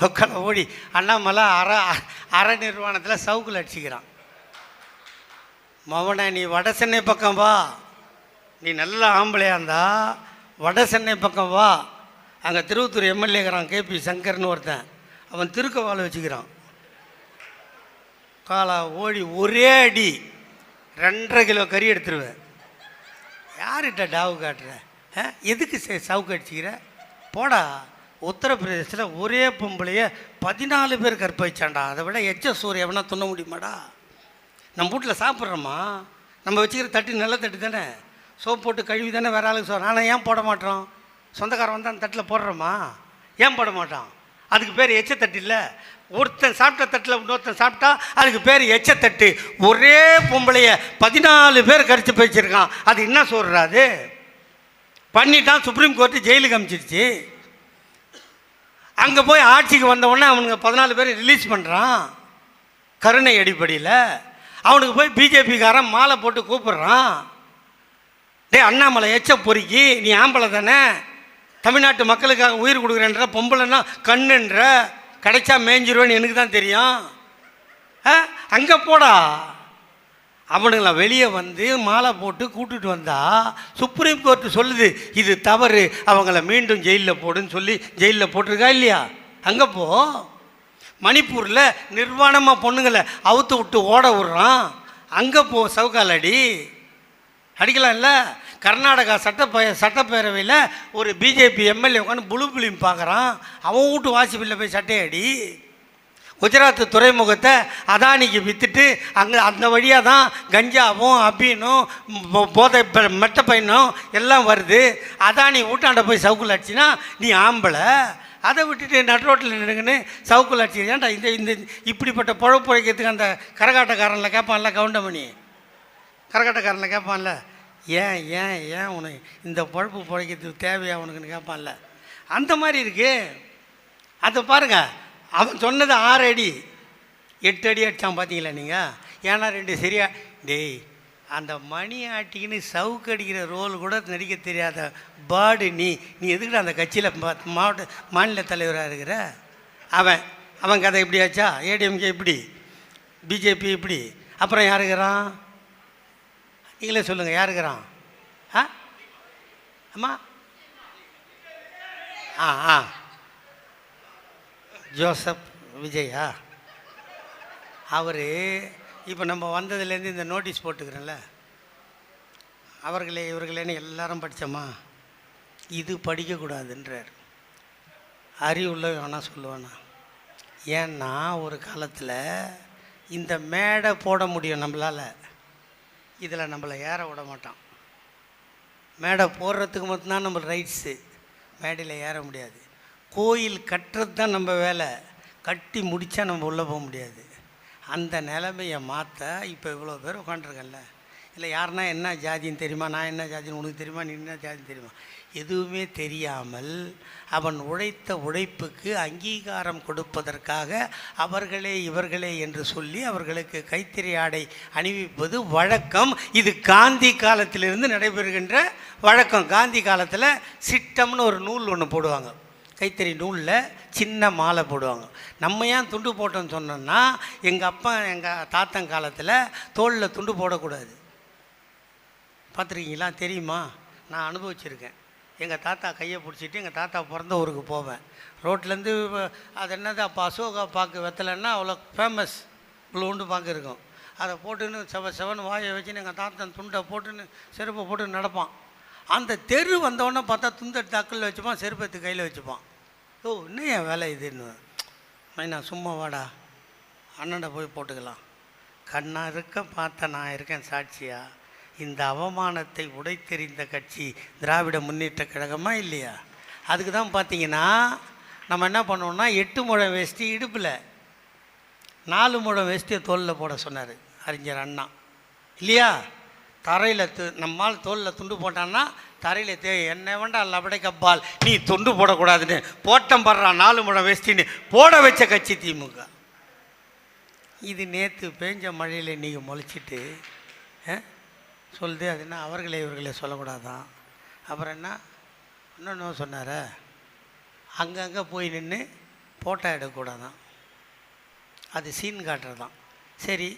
உட்கார ஓடி அண்ணாமலை அற அற நிர்வாணத்தில் சவுக்கில் அடிச்சுக்கிறான். மவனை நீ வட சென்னை பக்கம் வா. நீ நல்ல ஆம்பளையாக இருந்தா வட சென்னை பக்கம் வா. அங்கே திருவத்தூர் எம்எல்ஏக்கிறான் கேபி சங்கர்னு ஒருத்தன். அவன் திருக்கவால் வச்சுக்கிறான். காலா ஓடி ஒரே அடி. ரெண்டரை கிலோ கறி எடுத்துருவேன். யார்கிட்ட டாவு காட்டுற? ஆ? எதுக்கு சவுக்கு அடிச்சுக்கிற? போடா. உத்தரப்பிரதேசத்தில் ஒரே பொம்பளைய பதினாலு பேர் கற்பழிச்சான்டா. அதை விட எச்ச சூரியவனா எவனா துண்ண முடியுமாடா? நம்ம வீட்டில் சாப்பிட்றோமா? நம்ம வச்சுக்கிற தட்டு நல்ல தட்டு தானே? சோப் போட்டு கழுவி தானே வேற ஆளுக்கு சொல்கிறோம் ஆனால் ஏன் போட மாட்டோம்? சொந்தக்காரன் வந்து அந்த தட்டில் போடுறோமா? ஏன் போட மாட்டான்? அதுக்கு பேர் எச்ச தட்டு இல்லை. ஒருத்தன் சாப்பிட்ட தட்டில் இன்னொருத்தன் சாப்பிட்டா அதுக்கு பேர் எச்ச தட்டு. ஒரே பொம்பளைய பதினாலு பேர் கடிச்சு போயிச்சிருக்கான் அது என்ன சொல்கிறாரு பண்ணிட்டான் சுப்ரீம் கோர்ட்டு ஜெயிலுக்கு அமிச்சிருச்சு. அங்கே போய் ஆட்சிக்கு வந்த உடனே அவனுங்க பதினாலு பேர் ரிலீஸ் பண்ணுறான் கருணை அடிப்படையில். அவனுக்கு போய் பிஜேபிக்காரன் மாலை போட்டு கூப்பிடுறான். டேய் அண்ணாமலை எச்ச பொறுக்கி நீ ஆம்பளை தானே? தமிழ்நாட்டு மக்களுக்காக உயிர் கொடுக்குறேன்ற பொம்பளைன்னா கண்ணுன்ற கிடைச்சா மேய்ஞ்சிருவேன்னு எனக்கு தான் தெரியும். அங்கே போடா. அவனுங்கள வெளியே வந்து மாலை போட்டு கூட்டுட்டு வந்தா சுப்ரீம் கோர்ட்டு சொல்லுது இது தவறு அவங்கள மீண்டும் ஜெயிலில் போடுன்னு சொல்லி ஜெயிலில் போட்டிருக்கா இல்லையா? அங்கே போ. மணிப்பூரில் நிர்வாணமாக பொண்ணுங்களை அவுத்து விட்டு ஓட விடுறான். அங்கே போ சவுக்கால் அடி அடிக்கலாம்ல? கர்நாடகா சட்டப்பே சட்டப்பேரவையில் ஒரு பிஜேபி எம்எல்ஏ உட்காந்து புளு புளியும் பார்க்குறான் அவன் வீட்டு வாசிப்பில் போய் சட்டையடி குஜராத் துறைமுகத்தை அதானிக்கு விற்றுட்டு அங்கே அந்த வழியாக தான் கஞ்சாவும் அபீனும் போதை மெட்ட பையனும் எல்லாம் வருது. அதானி ஊட்டாண்ட போய் சவுக்குள் அடிச்சின்னா நீ ஆம்பளை. அதை விட்டுட்டு நட் ரோட்டில் நின்றுங்கன்னு சவுக்குள் அடிச்சு ஏன்டா இந்த இந்த இப்படிப்பட்ட பொழப்பு பிழைக்கிறதுக்கு அந்த கரகாட்டக்காரனில் கேட்பான்ல கவுண்டமணி? கரகாட்டக்காரனில் கேட்பான்ல. ஏன் ஏன் ஏன் உனக்கு இந்த பொழப்பு பிழைக்கிறதுக்கு தேவையா உனக்குன்னு கேட்பான்ல. அந்த மாதிரி இருக்குது அதை பாருங்க. அவன் சொன்னது ஆறு அடி. எட்டு அடி அடித்தான் பார்த்தீங்களா நீங்கள் ஏன்னா ரெண்டு சரியா டேய் அந்த மணி ஆட்டிக்கின்னு சவுக்கு அடிக்கிற ரோல் கூட நடிக்க தெரியாத பாடு நீ. நீ எதுக்குடா அந்த கட்சியில் மாவட்ட மாநில தலைவராக இருக்கிற? அவன் அவன் கதை இப்படி ஆச்சா? ஏடிஎம்கே இப்படி? பிஜேபி இப்படி? அப்புறம் யார் இருக்கிறான்? நீங்களே சொல்லுங்கள் யார் இருக்கிறான்? ஆ? அம்மா? ஆ ஆ. ஜோசப் விஜயா? அவர் இப்போ நம்ம வந்ததுலேருந்து இந்த நோட்டீஸ் போட்டுக்கிறேன்ல. அவர்களே இவர்களேன்னு எல்லாரும் படித்தோமா இது படிக்கக்கூடாதுன்றார். அறிவுள்ள வேணா சொல்லுவானா? ஏன்னா ஒரு காலத்தில் இந்த மேடை போட முடியும் நம்மளால். இதில் நம்மளை ஏற விட மாட்டான். மேடை போடுறதுக்கு மட்டும்தான் நம்ம ரைட்ஸு மேடையில் ஏற முடியாது. கோயில் கட்டுறது தான் நம்ம வேலை. கட்டி முடித்தா நம்ம உள்ளே போக முடியாது. அந்த நிலைமையை மாற்ற இப்போ இவ்வளோ பேர் உட்காண்ட்ருக்கேன்ல இல்லை யாருன்னா என்ன ஜாதின்னு தெரியுமா? நான் என்ன ஜாதின்னு உனக்கு தெரியுமா? நீ என்ன ஜாதின்னு தெரியுமா? எதுவுமே தெரியாமல் அவன் உழைத்த உழைப்புக்கு அங்கீகாரம் கொடுப்பதற்காக அவர்களே இவர்களே என்று சொல்லி அவர்களுக்கு கைத்தறி ஆடை அணிவிப்பது வழக்கம். இது காந்தி காலத்திலிருந்து நடைபெறுகின்ற வழக்கம். காந்தி காலத்தில் சிட்டம்னு ஒரு நூல் ஒன்று போடுவாங்க. கைத்தறி நூலில் சின்ன மாலை போடுவாங்க. நம்ம ஏன் துண்டு போட்டோம்னு சொன்னோம்னா எங்கள் அப்பா எங்கள் தாத்தன் காலத்தில் தோளில் துண்டு போடக்கூடாது. பார்த்துருக்கீங்களா? தெரியுமா? நான் அனுபவிச்சிருக்கேன். எங்கள் தாத்தா கையை பிடிச்சிட்டு எங்கள் தாத்தா பிறந்த ஊருக்கு போவேன். ரோட்லேருந்து அது என்னது அப்போ அசோகா பாக்கு வெத்தலைன்னா அவ்வளோ ஃபேமஸ் உண்டு பாக்கு இருக்கும். அதை போட்டுன்னு செவ செவன் வாயை வச்சுன்னு எங்கள் தாத்தன் துண்டை போட்டுன்னு செருப்பை போட்டு நடப்பான். அந்த தெரு வந்தவொடனே பார்த்தா துண்டை டக்கில் வச்சுப்பான் செருப்பத்து கையில் வச்சுப்பான். ஓ இன்னும் என் வேலை இதுன்னு? மைனா சும்மா வாடா. அண்ணனை போய் போட்டுக்கலாம். கண்ணா இருக்க பார்த்த நான் இருக்கேன் சாட்சியா? இந்த அவமானத்தை உடைத்தெறிந்த கட்சி திராவிட முன்னேற்ற கழகமா இல்லையா? அதுக்கு தான் பார்த்தீங்கன்னா நம்ம என்ன பண்ணுவோம்னா எட்டு முழம் வேஷ்டி இடுப்பில் நாலு முழம் வேஷ்டியை தோலில் போட சொன்னார் அறிஞர் அண்ணா. இல்லையா? தரையில் து நம்மால் தோலில் துண்டு போட்டான்னா தரையில் தே என்ன வேண்டா லபடை கப்பால் நீ துண்டு போடக்கூடாதுன்னு போட்டம் படுறான் நாலு முழம் வேஸ்டின்னு போட வச்ச கட்சி திமுக. இது நேற்று பேஞ்ச மழையில் இன்றைக்கி முளைச்சிட்டு சொல்லுது அது என்ன அவர்களே இவர்களே சொல்லக்கூடாதான் அப்புறம் என்ன இன்னொன்று சொன்னார அங்கங்கே போய் நின்று ஃபோட்டோ எடுக்கக்கூடாதான். அது சீன் காட்டுறது தான் சரி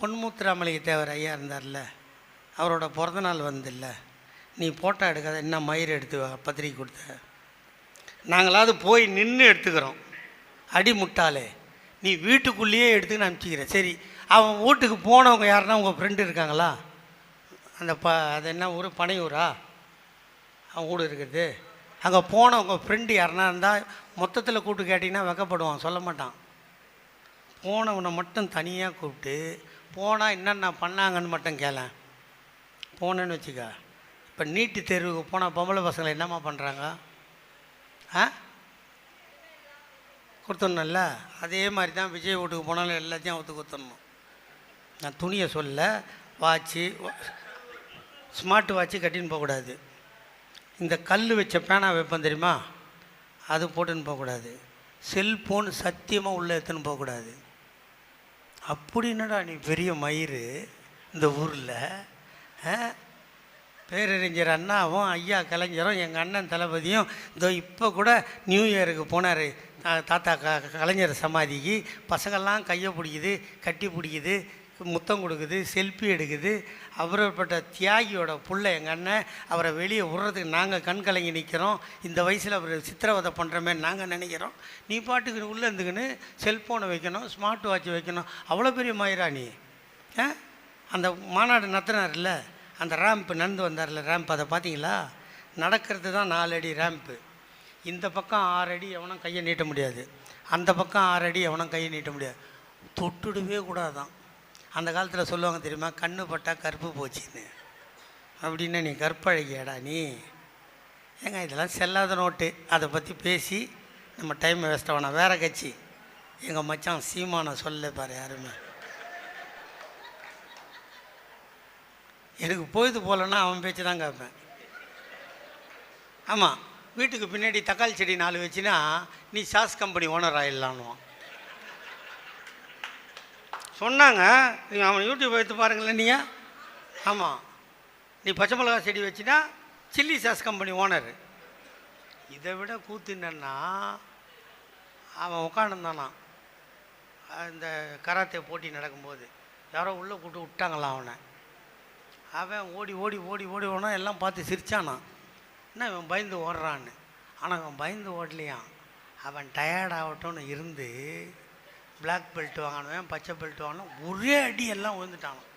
பொன்முத்துராமலிங்க தேவர் ஐயா இருந்தார்ல அவரோட பிறந்தநாள் வந்தில்ல நீ ஃபோட்டோ எடுக்காத என்ன மயிர் எடுத்து பத்திரிக்கை கொடுத்த? நாங்களாவது போய் நின்று எடுத்துக்கிறோம். அடி முட்டாளே நீ வீட்டுக்குள்ளேயே எடுத்துக்கின்னு அனுப்பிச்சிக்கிறேன். சரி அவன் வீட்டுக்கு போனவங்க யாருன்னா உங்கள் ஃப்ரெண்டு இருக்காங்களா? அந்த ப அது என்ன ஊர்? பனையூரா? அவன் வீடு இருக்குது. அங்கே போனவங்க ஃப்ரெண்டு யாருன்னா இருந்தால் மொத்தத்தில் கூப்பிட்டு கேட்டிங்கன்னா வெக்கப்படுவான் சொல்ல மாட்டான். போனவனை மட்டும் தனியாக கூப்பிட்டு போனால் என்னென்ன பண்ணாங்கன்னு மட்டும் கேளேன். போனேன்னு வச்சுக்க. இப்போ நீட்டு தேர்வுக்கு போனால் பொம்பளை பசங்களை என்னம்மா பண்ணுறாங்க ஆ? கொடுத்துடணும்ல அதே மாதிரி தான் விஜய் வீட்டுக்கு போனாலும் எல்லாத்தையும் அவுத்து கொடுத்துடணும் நான் துணியை சொல்ல வாட்சு ஸ்மார்ட் வாட்சு கட்டின்னு போகக்கூடாது. இந்த கல் வச்ச பேனா வைப்பேன் தெரியுமா? அது போட்டுன்னு போகக்கூடாது. செல்ஃபோன் சத்தியமாக உள்ளே எடுத்துன்னு போகக்கூடாது. அப்படி என்னடா நீ பெரிய மயிறு இந்த ஊரில்? பேரறிஞர் அண்ணாவும் ஐயா கலைஞரும் எங்கள் அண்ணன் தளபதியும் இதோ இப்போ கூட நியூ இயருக்கு போனார். தாத்தா க கலைஞர் சமாதிக்கு. பசங்கள்லாம் கையை பிடிக்குது கட்டி பிடிக்குது முத்தம் கொடுக்குது செல்ஃபி எடுக்குது. அவரப்பட்ட தியாகியோட புள்ள எங்கள் அண்ணன் அவரை வெளியே விடுறதுக்கு நாங்கள் கண் கலங்கி நிற்கிறோம் இந்த வயசில் அவர் சித்திரவதை பண்ணுறமே நாங்கள் நினைக்கிறோம். நீ பாட்டுக்கு உள்ளே இருந்துக்கின்னு செல்ஃபோனை வைக்கணும் ஸ்மார்ட் வாட்ச் வைக்கணும். அவ்வளோ பெரிய மயிரா நீ அந்த மாநாடு நடத்தினார்ல அந்த ரேம்ப் நடந்து வந்தார்ல ரேம்ப் அதை பார்த்தீங்களா? நடக்கிறது தான் நாலு அடி ரேம்ப்பு இந்த பக்கம் ஆறு அடி எவனும் கையை நீட்ட முடியாது. அந்த பக்கம் ஆறு அடி எவனும் கையை நீட்ட முடியாது. தொட்டுடவே கூடாதான். அந்த காலத்தில் சொல்லுவாங்க தெரியுமா? கண்ணு பட்டா கருப்பு போச்சுன்னு. அப்படின்னா நீ கற்பழகியாடா நீ. ஏங்க இதெல்லாம் செல்லாத நோட்டு. அதை பற்றி பேசி நம்ம டைம் வேஸ்ட் ஆகணும். வேறு கட்சி. எங்கள் மச்சான் சீமானை சொல்ல பாரு யாருமே எனக்கு போயது போகலன்னா அவன் பேச்சு தான் கேட்பேன். ஆமாம் வீட்டுக்கு பின்னாடி தக்காளி செடி நாலு வச்சுன்னா நீ சாஸ் கம்பெனி ஓனர் ஆயிடலான்னுவான். சொன்னாங்க நீங்கள் அவன் யூடியூப் எடுத்து பாருங்களேன் நீங்கள் ஆமாம் நீ பச்சை மிளகா செடி வச்சுன்னா சில்லி சாஸ் கம்பெனி ஓனர். இதை விட கூத்து என்னன்னா அவன் உட்காந்துருந்தானான் இந்த கராத்தே போட்டி நடக்கும்போது யாரோ உள்ளே கூப்பிட்டு விட்டாங்களாம் அவனை? அவன் ஓடி ஓடி ஓடி ஓடி ஓனா எல்லாம் பார்த்து சிரிச்சானான் என்ன இவன் பயந்து ஓடுறான்னு? ஆனால் அவன் பயந்து ஓடலையான் அவன் டயர்ட் ஆகட்டும்னு இருந்து பிளாக் பெல்ட் வாங்கினவன் பச்சை பெல்ட் வாங்கினவன் ஒரே அடி எல்லாம் விழுந்துட்டானான்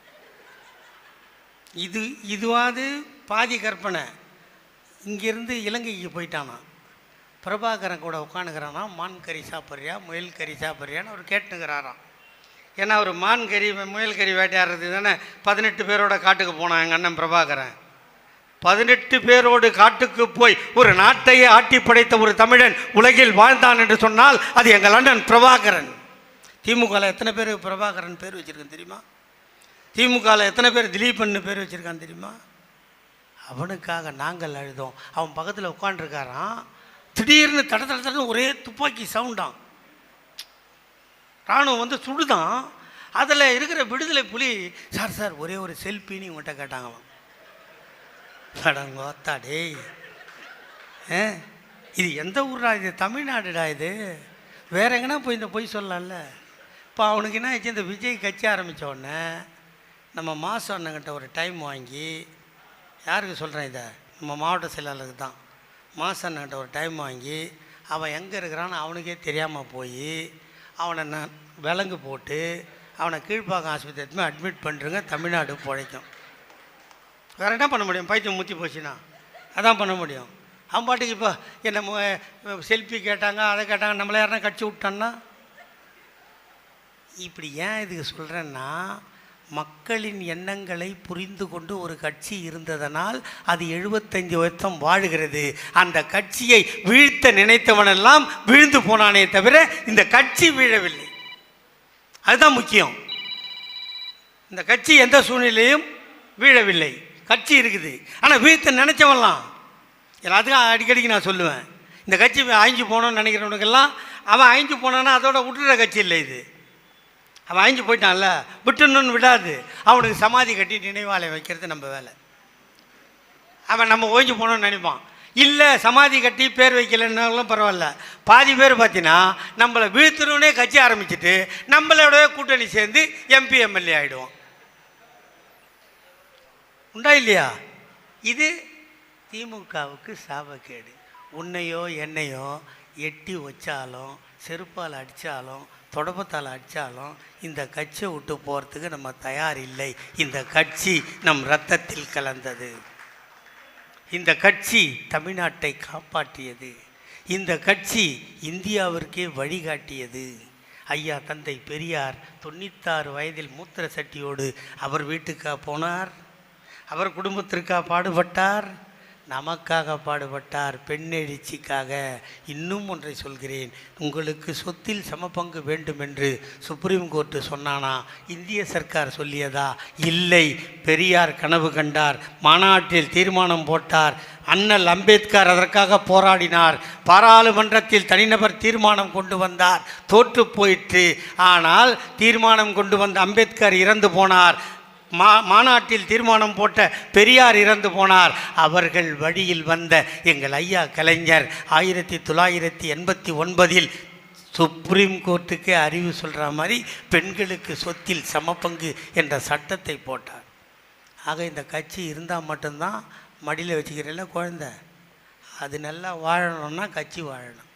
இது இதுவாது பாதி கற்பனை. இங்கேருந்து இலங்கைக்கு போயிட்டானான் பிரபாகரன் கூட உட்காந்துக்கிறானா மான் கறி சாப்பிட்றியா முயல் கறி சாப்பிட்றியான்னு அவர் கேட்டுக்கிறாராம். ஏன்னா அவர் மான் கறி முயல் கறி வேட்டையாடுறது தானே? பதினெட்டு பேரோட காட்டுக்கு போனான் எங்கள் அண்ணன் பிரபாகரன். பதினெட்டு பேரோடு காட்டுக்கு போய் ஒரு நாட்டையே ஆட்டி படைத்த ஒரு தமிழன் உலகில் வாழ்ந்தான் என்று சொன்னால் அது எங்கள் அண்ணன் பிரபாகரன். திமுகவில் எத்தனை பேர் பிரபாகரன் பேர் வச்சுருக்கேன் தெரியுமா? திமுகவில் எத்தனை பேர் திலீபன் பேர் வச்சுருக்கான் தெரியுமா? அவனுக்காக நாங்கள் அழுதோம். அவன் பக்கத்தில் உட்காண்டிருக்காரான் திடீர்னு தட தட ஒரே துப்பாக்கி சவுண்டான் ராணுவம் வந்து சுடுதான். அதில் இருக்கிற விடுதலை புலி சார் சார் ஒரே ஒரு செல்ஃபின்னு உங்கள்கிட்ட கேட்டாங்களாம். அடங்கோத்தா டேய். ஆ? இது எந்த ஊர்டா இது? தமிழ்நாடுடா இது? வேற எங்கன்னா போய் இந்த பொய் சொல்லலாம்ல? இப்போ அவனுக்கு என்ன ஆச்சு இந்த விஜய் கட்சி ஆரம்பித்த உடனே நம்ம மாசு அண்ணங்கிட்ட ஒரு டைம் வாங்கி யாருக்கு சொல்கிறேன் இதை? நம்ம மாவட்ட செயலாளருக்கு தான். மாசு அண்ணன்கிட்ட ஒரு டைம் வாங்கி அவன் எங்கே இருக்கிறான்னு அவனுக்கே தெரியாமல் போய் அவனை நான் விலங்கு போட்டு அவனை கீழ்ப்பாக்கம் ஆஸ்பத்திரி எடுத்துன்னு அட்மிட் பண்ணுறங்க தமிழ்நாடு பிழைக்கும். வேறு என்ன பண்ண முடியும்? பைத்தியம் முத்தி போச்சுன்னா? அதான் பண்ண முடியும். அவன் பாட்டுக்கு இப்போ என்ன செல்ஃபி கேட்டாங்க அதை கேட்டாங்க நம்மளை யாருன்னா கட்சி விட்டான்னா? இப்படி ஏன் இதுக்கு சொல்கிறேன்னா மக்களின் எண்ணங்களை புரிந்து கொண்டு ஒரு கட்சி இருந்ததனால் அது எழுபத்தஞ்சு வருஷம் வாழுகிறது. அந்த கட்சியை வீழ்த்த நினைத்தவனெல்லாம் வீழ்ந்து போனானே தவிர இந்த கட்சி வீழவில்லை. அதுதான் முக்கியம். இந்த கட்சி எந்த சூழ்நிலையும் வீழவில்லை. கட்சி இருக்குது. ஆனால் வீழ்த்த நினைச்சவன்லாம். எல்லாத்துக்கும் அடிக்கடிக்கு நான் சொல்லுவேன். இந்த கட்சி அழிஞ்சு போகணும்னு நினைக்கிறவனுக்கெல்லாம் அவன் அழிஞ்சு போனான்னா அதோட விட்டுற கட்சி இல்லை இது. அவன் அழிஞ்சு போயிட்டான்ல விட்டுணுன்னு விடாது. அவனுக்கு சமாதி கட்டி நினைவாலயம் வைக்கிறது நம்ம வேலை. அவன் நம்ம ஓய்ஞ்சு போனோன்னு நினைப்பான். இல்லை சமாதி கட்டி பேர் வைக்கலைன்னாலும் பரவாயில்ல. பாதி பேர் பார்த்தீங்கன்னா நம்மளை வீழ்த்தணுன்னே கட்சி ஆரம்பிச்சுட்டு நம்மளோட கூட்டணி சேர்ந்து எம்பி எம்எல்ஏ ஆகிடுவோம் உண்டா இல்லையா? இது திமுகவுக்கு சாபக்கேடு. உன்னையோ என்னையோ எட்டி வச்சாலும் செருப்பால் அடித்தாலும் தொடப்பத்தால் அடித்தாலும் இந்த கட்சியை விட்டு போகிறதுக்கு நம்ம தயார் இல்லை. இந்த கட்சி நம் ரத்தத்தில் கலந்தது. இந்த கட்சி தமிழ்நாட்டை காப்பாற்றியது. இந்த கட்சி இந்தியாவிற்கே வழிகாட்டியது. ஐயா தந்தை பெரியார் தொண்ணூத்தாறு வயதில் மூத்திர சட்டியோடு அவர் வீட்டுக்கா போனார். அவர் குடும்பத்திற்கா பாடுபட்டார். நமக்காக பாடுபட்டார் பெண்ணெழுச்சிக்காக. இன்னும் ஒன்றை சொல்கிறேன். உங்களுக்கு சொத்தில் சமபங்கு வேண்டும் என்று சுப்ரீம் கோர்ட்டு சொன்னானா? இந்திய சர்க்கார் சொல்லியதா? இல்லை. பெரியார் கனவு கண்டார். மாநாட்டில் தீர்மானம் போட்டார். அண்ணல் அம்பேத்கர் அதற்காக போராடினார். பாராளுமன்றத்தில் தனிநபர் தீர்மானம் கொண்டு வந்தார். தோற்று போயிற்று. ஆனால் தீர்மானம் கொண்டு வந்த அம்பேத்கர் இறந்து போனார். மா மாநாட்டில் தீர்மானம் போட்ட பெரியார் இறந்து போனார். அவர்கள் வழியில் வந்த எங்கள் ஐயா கலைஞர் ஆயிரத்தி தொள்ளாயிரத்தி எண்பத்தி ஒன்பதில் சுப்ரீம் கோர்ட்டுக்கே அறிவு சொல்கிற மாதிரி பெண்களுக்கு சொத்தில் சமப்பங்கு என்ற சட்டத்தை போட்டார். ஆக இந்த கட்சி இருந்தால் மட்டும்தான் மடியில் வச்சுக்கிறல குழந்த. அது நல்லா வாழணும்னா கட்சி வாழணும்.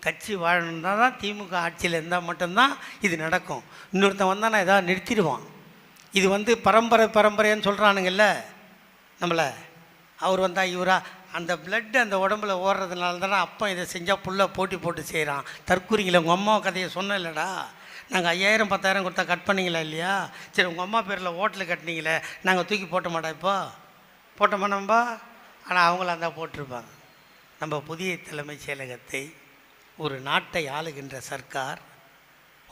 கட்சி வாழணும்னா தான் திமுக ஆட்சியில் இருந்தால் மட்டும்தான் இது நடக்கும். இன்னொருத்தன் வந்தால் நான் ஏதாவது நிறுத்திடுவான். இது வந்து பரம்பரை பரம்பரைன்னு சொல்கிறானுங்கல்ல நம்மளை. அவர் வந்தால் இவரா அந்த பிளட் அந்த உடம்புல ஓடுறதுனால தானே அப்பா இதை செஞ்சால் புள்ள போட்டி போட்டு செய்கிறான் தற்கூரிங்கள உங்கள் அம்மா கதையை சொன்னேன் இல்லைடா நாங்கள் ஐயாயிரம் பத்தாயிரம் கொடுத்தா கட் பண்ணீங்களா இல்லையா? சரி உங்கள் அம்மா பேரில் ஹோட்டலு கட்டினீங்களே நாங்கள் தூக்கி போட்ட மாட்டா இப்போ? போட்ட மாட்டோம்பா ஆனால் அவங்கள அந்த போட்டிருப்பாங்க. நம்ம புதிய தலைமைச் செயலகத்தை ஒரு நாட்டை ஆளுகின்ற சர்க்கார்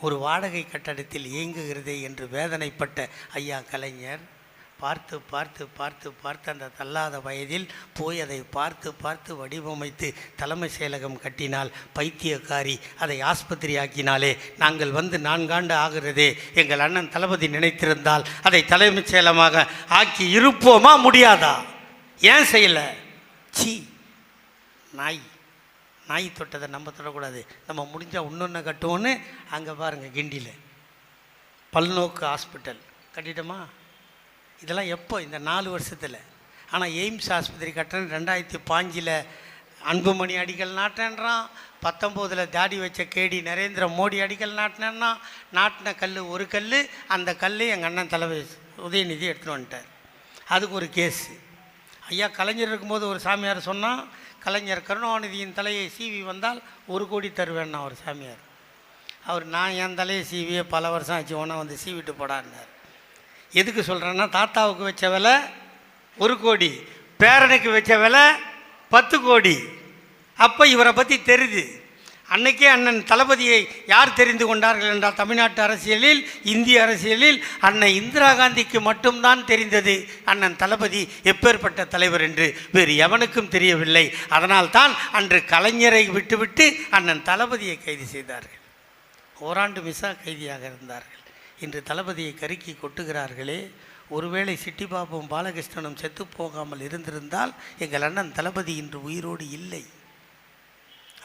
ஒரு வாடகை கட்டடத்தில் இயங்குகிறதே என்று வேதனைப்பட்ட ஐயா கலைஞர் பார்த்து பார்த்து பார்த்து பார்த்து அந்த தள்ளாத வயதில் போய் அதை பார்த்து பார்த்து வடிவமைத்து தலைமை செயலகம் கட்டினால் பைத்தியக்காரி அதை ஆஸ்பத்திரி ஆக்கினாலே நாங்கள் வந்து நான்காண்டு ஆகிறதே. எங்கள் அண்ணன் தளபதி நினைத்திருந்தால் அதை தலைமைச் செயலமாக ஆக்கி இருப்போமா முடியாதா? ஏன் செய்யலை? சீ நாய். நாய் தொட்டதை நம்ம தொடக்கூடாது. நம்ம முடிஞ்சால் இன்னொன்று கட்டுவோன்னு அங்கே பாருங்கள் கிண்டியில் பல்நோக்கு ஹாஸ்பிட்டல். கட்டிட்டோமா? இதெல்லாம் எப்போ? இந்த நாலு வருஷத்தில். ஆனால் எய்ம்ஸ் ஆஸ்பத்திரி கட்டுறேன். ரெண்டாயிரத்தி பாஞ்சில் அன்புமணி அடிகள் நாட்டேன்றான் பத்தொம்போதில் தாடி வச்ச கேடி நரேந்திர மோடி அடிகள் நாட்டினேன்னா நாட்டின கல் ஒரு கல் அந்த கல் எங்கள் அண்ணன் தலைவர் உதயநிதி எடுத்துகிட்டு வந்துட்டார். அதுக்கு ஒரு கேஸு. ஐயா கலைஞர் இருக்கும்போது ஒரு சாமியார் சொன்னால் கலைஞர் கருணாநிதியின் தலையை சீவி வந்தால் ஒரு கோடி தருவேன்னா ஒரு சாமியார். அவர் நான் என் தலையை சீவியே பல வருஷம் ஆச்சு ஒன்றா வந்து சீவிட்டு போடான்னார். எதுக்கு சொல்கிறேன்னா தாத்தாவுக்கு வச்ச விலை ஒரு கோடி பேரனுக்கு வச்ச விலை பத்து கோடி. அப்போ இவரை பற்றி தெரியுது. அன்னைக்கே அண்ணன் தளபதியை யார் தெரிந்து கொண்டார்கள் என்றால் தமிழ்நாட்டு அரசியலில் இந்திய அரசியலில் அண்ணன் இந்திரா காந்திக்கு மட்டும்தான் தெரிந்தது அண்ணன் தளபதி எப்பேற்பட்ட தலைவர் என்று. வேறு எவனுக்கும் தெரியவில்லை. அதனால்தான் அன்று கலைஞரை விட்டுவிட்டு அண்ணன் தளபதியை கைது செய்தார்கள். ஓராண்டு மிஸ்ஸா கைதியாக இருந்தார்கள். இன்று தளபதியை கருக்கி கொட்டுகிறார்களே. ஒருவேளை சிட்டிபாபும் பாலகிருஷ்ணனும் செத்து போகாமல் இருந்திருந்தால் எங்கள் அண்ணன் தளபதி இன்று உயிரோடு இல்லை.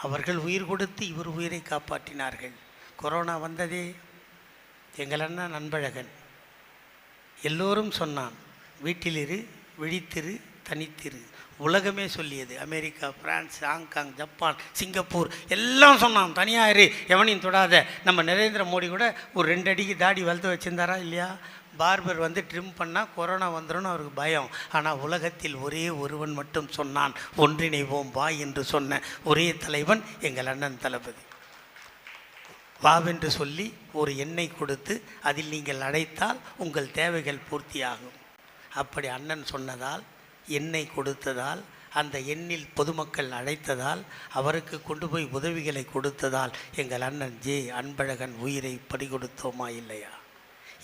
அவர்கள் உயிர் கொடுத்து இவர் உயிரை காப்பாற்றினார்கள். கொரோனா வந்ததே எங்கள் அண்ணா நண்பழகன். எல்லோரும் சொன்னான் வீட்டிலிரு விழித்திரு தனித்திரு. உலகமே சொல்லியது. America France Hong Kong Japan Singapore எல்லாம் சொன்னான். தனியாக இரு எவனையும் தொடாத. நம்ம நரேந்திர மோடி கூட ஒரு ரெண்டு அடிக்கு தாடி வளர்த்து வச்சிருந்தாரா இல்லையா? பார்பர் வந்து ட்ரிம் பண்ணால் கொரோனா வந்துடும் அவருக்கு பயம். ஆனால் உலகத்தில் ஒரே ஒருவன் மட்டும் சொன்னான் ஒன்றிணைவோம் வா என்று சொன்ன ஒரே தலைவன் எங்கள் அண்ணன் தளபதி. வாவென்று சொல்லி ஒரு எண்ணெய் கொடுத்து அதில் நீங்கள் அடைத்தால் உங்கள் தேவைகள் பூர்த்தியாகும். அப்படி அண்ணன் சொன்னதால் எண்ணெய் கொடுத்ததால் அந்த எண்ணில் பொதுமக்கள் அழைத்ததால் அவருக்கு கொண்டு போய் உதவிகளை கொடுத்ததால் எங்கள் அண்ணன் ஜே அன்பழகன் உயிரை படி கொடுத்தோமா இல்லையா?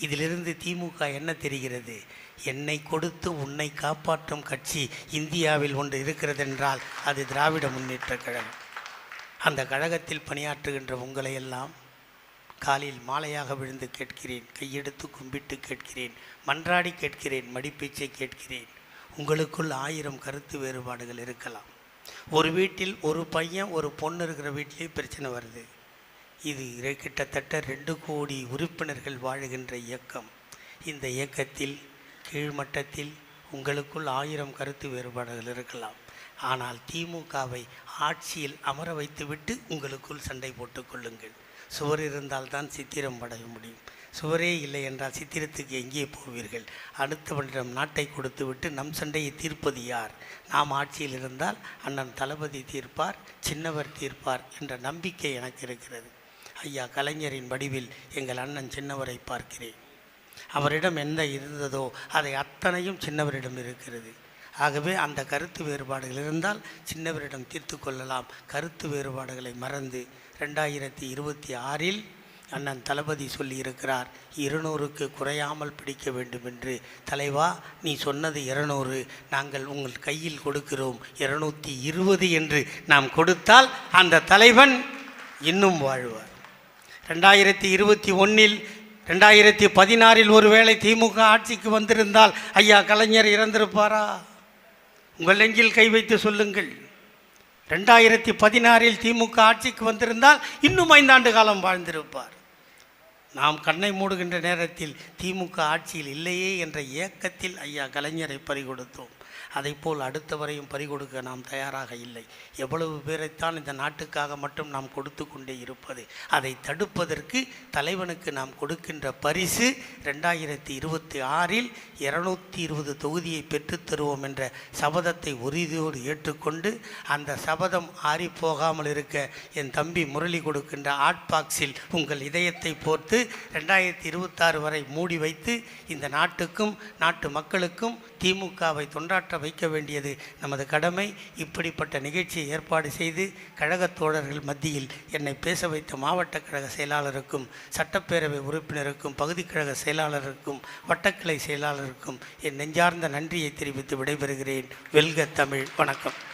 இதிலிருந்து திமுக என்ன தெரிகிறது? என்னை கொடுத்து உன்னை காப்பாற்றும் கட்சி இந்தியாவில் ஒன்று இருக்கிறதென்றால் அது திராவிட முன்னேற்ற கழகம். அந்த கழகத்தில் பணியாற்றுகின்ற உங்களை எல்லாம் காலில் மாலையாக விழுந்து கேட்கிறேன் கையெடுத்து கும்பிட்டு கேட்கிறேன் மன்றாடி கேட்கிறேன் மடிப்பீச்சை கேட்கிறேன். உங்களுக்குள் ஆயிரம் கருத்து வேறுபாடுகள் இருக்கலாம். ஒரு வீட்டில் ஒரு பையன் ஒரு பொண்ணு இருக்கிற வீட்டிலேயே பிரச்சனை வருது. இது கிட்டத்தட்ட ரெண்டு கோடி உறுப்பினர்கள் வாழுகின்ற இயக்கம். இந்த இயக்கத்தில் கீழ்மட்டத்தில் உங்களுக்குள் ஆயிரம் கருத்து வேறுபாடுகள் இருக்கலாம். ஆனால் திமுகவை ஆட்சியில் அமர வைத்துவிட்டு உங்களுக்குள் சண்டை போட்டுக்கொள்ளுங்கள் சுவர் இருந்தால் தான் சித்திரம் படைய முடியும். சுவரே இல்லை என்றால் சித்திரத்துக்கு எங்கே போவீர்கள்? அடுத்தவனிடம் நாட்டை கொடுத்துவிட்டு நம் சண்டையை தீர்ப்பது யார்? நாம் ஆட்சியில் இருந்தால் அண்ணன் தளபதி தீர்ப்பார் சின்னவர் தீர்ப்பார் என்ற நம்பிக்கை எனக்கு இருக்கிறது. ஐயா கலைஞரின் வடிவில் எங்கள் அண்ணன் சின்னவரை பார்க்கிறேன். அவரிடம் என்ன இருந்ததோ அதை அத்தனையும் சின்னவரிடம் இருக்கிறது. ஆகவே அந்த கருத்து வேறுபாடுகள் இருந்தால் சின்னவரிடம் தீர்த்து கொள்ளலாம். கருத்து வேறுபாடுகளை மறந்து ரெண்டாயிரத்தி இருபத்தி ஆறில் அண்ணன் தளபதி சொல்லியிருக்கிறார் இருநூறுக்கு குறையாமல் பிடிக்க வேண்டும் என்று தலைவா நீ சொன்னது இருநூறு. நாங்கள் உங்கள் கையில் கொடுக்கிறோம் இருநூற்றி இருபது என்று நாம் கொடுத்தால் அந்த தலைவன் இன்னும் வாழ்வார். ரெண்டாயிரத்தி இருபத்தி ஒன்றில் ரெண்டாயிரத்தி பதினாறில் ஒருவேளை திமுக ஆட்சிக்கு வந்திருந்தால் ஐயா கலைஞர் இறந்திருப்பாரா? உங்கள் நெஞ்சில் கை வைத்து சொல்லுங்கள். ரெண்டாயிரத்தி பதினாறில் திமுக ஆட்சிக்கு வந்திருந்தால் இன்னும் ஐந்தாண்டு காலம் வாழ்ந்திருப்பார். நாம் கண்ணை மூடுகின்ற நேரத்தில் திமுக ஆட்சியில் இல்லையே என்ற ஏக்கத்தில் ஐயா கலைஞரை பறிகொடுத்தோம். அதைப்போல் அடுத்தவரையும் பறிகொடுக்க நாம் தயாராக இல்லை. எவ்வளவு பேரைத்தான் இந்த நாட்டுக்காக மட்டும் நாம் கொடுத்து கொண்டே இருப்பது. அதை தடுப்பதற்கு தலைவனுக்கு நாம் கொடுக்கின்ற பரிசு ரெண்டாயிரத்தி இருபத்தி ஆறில் இருநூத்தி இருபது தொகுதியை பெற்றுத்தருவோம் என்ற சபதத்தை உறுதியோடு ஏற்றுக்கொண்டு அந்த சபதம் ஆறி போகாமல் இருக்க என் தம்பி முரளி கொடுக்கின்ற ஆட்பாக்ஸில் உங்கள் இதயத்தை போர்த்து ரெண்டாயிரத்தி இருபத்தாறு வரை மூடி வைத்து இந்த நாட்டுக்கும் நாட்டு மக்களுக்கும் திமுகவை தொண்டாற்ற வைக்க வேண்டியது நமது கடமை. இப்படிப்பட்ட நிகழ்ச்சியை ஏற்பாடு செய்து கழகத் தோழர்கள் மத்தியில் என்னை பேச வைத்த மாவட்ட கழக செயலாளருக்கும் சட்டப்பேரவை உறுப்பினருக்கும் பகுதி கழக செயலாளருக்கும் வட்டக்கிளை செயலாளருக்கும் என் நெஞ்சார்ந்த நன்றியை தெரிவித்து விடைபெறுகிறேன். வெல்க தமிழ். வணக்கம்.